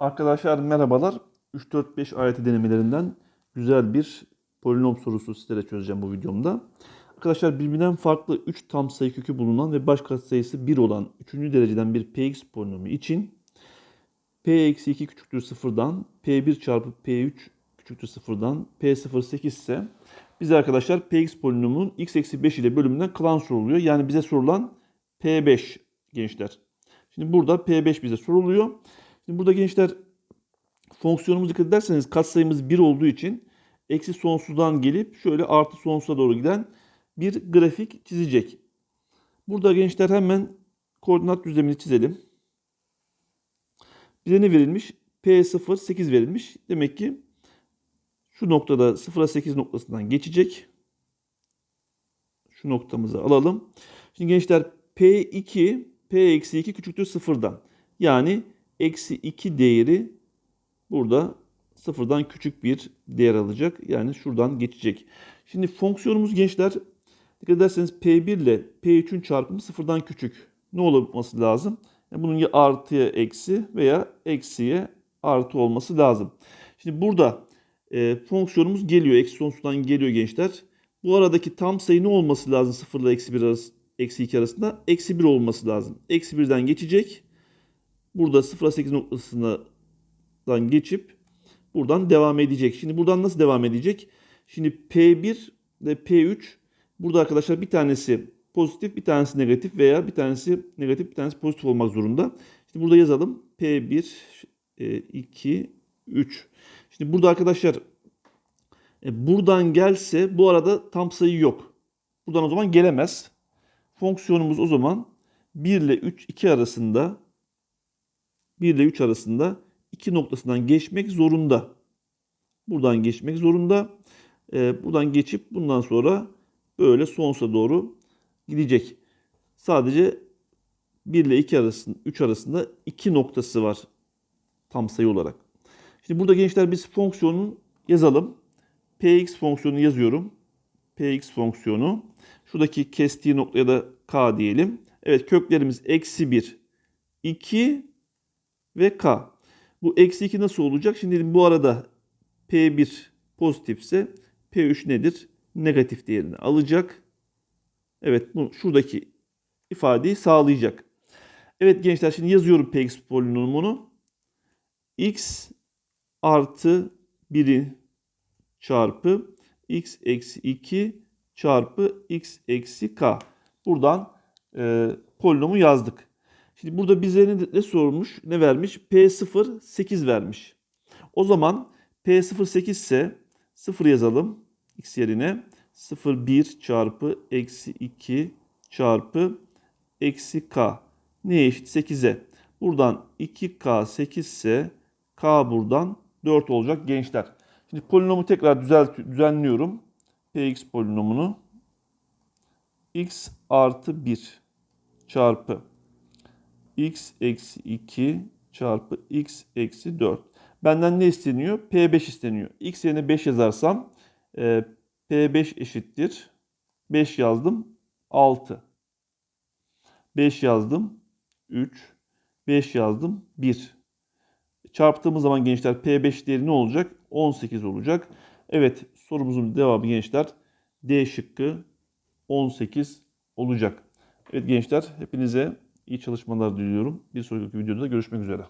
Arkadaşlar merhabalar. 3-4-5 AYT denemelerinden güzel bir polinom sorusu sizlere çözeceğim bu videomda. Arkadaşlar birbirinden farklı 3 tam sayı kökü bulunan ve baş katsayısı 1 olan 3. dereceden bir px polinomu için p-2 küçüktür 0'dan p1 çarpı p3 küçüktür 0'dan p0 8 ise bize arkadaşlar px polinomunun x eksi 5 ile bölümünden kalan soruluyor. Yani bize sorulan p5 gençler. Şimdi burada p5 bize soruluyor. Şimdi burada gençler fonksiyonumuzu dikkat ederseniz katsayımız 1 olduğu için eksi sonsuzdan gelip şöyle artı sonsuza doğru giden bir grafik çizecek. Burada gençler hemen koordinat düzlemini çizelim. Bize ne verilmiş? P0 8 verilmiş. Demek ki şu noktada 0'a 8 noktasından geçecek. Şu noktamızı alalım. Şimdi gençler P2 P-2 küçüktür sıfırdan. Yani eksi 2 değeri burada sıfırdan küçük bir değer alacak. Yani şuradan geçecek. Şimdi fonksiyonumuz gençler dikkat ederseniz P1 ile P3'ün çarpımı sıfırdan küçük. Ne olması lazım? Yani bunun ya artıya eksi veya eksiye artı olması lazım. Şimdi burada e, fonksiyonumuz geliyor. Eksi sonsuzdan geliyor gençler. Bu aradaki tam sayı ne olması lazım 0 ile eksi 1 arası, eksi 2 arasında? Eksi 1 olması lazım. Eksi 1'den geçecek. Burada 0'a 8 noktasından geçip buradan devam edecek. Şimdi buradan nasıl devam edecek? Şimdi P1 ve P3 burada arkadaşlar bir tanesi pozitif bir tanesi negatif veya bir tanesi negatif bir tanesi pozitif olmak zorunda. Şimdi burada yazalım. P1, 2, 3. Şimdi burada arkadaşlar e, buradan gelse bu arada tam sayı yok. Buradan o zaman gelemez. Fonksiyonumuz o zaman 1 ile 3, 2 arasında 1 ile 3 arasında 2 noktasından geçmek zorunda. Buradan geçmek zorunda. E, buradan geçip bundan sonra böyle sonsuza doğru gidecek. Sadece 1 ile 2 arasında 3 arasında 2 noktası var tam sayı olarak. Şimdi burada gençler biz fonksiyonun yazalım. px fonksiyonu yazıyorum. px fonksiyonu. Şuradaki kestiği noktaya da k diyelim. Evet köklerimiz eksi 1, 2 ve k. Bu eksi 2 nasıl olacak? Şimdi bu arada p1 pozitifse p3 nedir? Negatif değerini alacak. Evet bu şuradaki ifadeyi sağlayacak. Evet gençler şimdi yazıyorum px polinomunu. x artı 1'i çarpı x eksi 2 çarpı x eksi k. Buradan e, polinomu yazdık. Şimdi burada bize ne, ne sormuş? Ne vermiş? P0 8 vermiş. O zaman P0 8 ise 0 yazalım x yerine. 0 1 çarpı eksi 2 çarpı eksi k. Neye eşit? 8'e. Buradan 2k 8 ise k buradan 4 olacak gençler. Şimdi polinomu tekrar düzelt düzenliyorum. Px polinomunu x artı 1 çarpı x eksi 2 çarpı x eksi 4. Benden ne isteniyor? P5 isteniyor. X yerine 5 yazarsam e, P5 eşittir. 5 yazdım 6. 5 yazdım 3. 5 yazdım 1. Çarptığımız zaman gençler P5 değeri ne olacak? 18 olacak. Evet sorumuzun devamı gençler D şıkkı 18 olacak. Evet gençler hepinize iyi çalışmalar diliyorum. Bir sonraki videoda görüşmek üzere.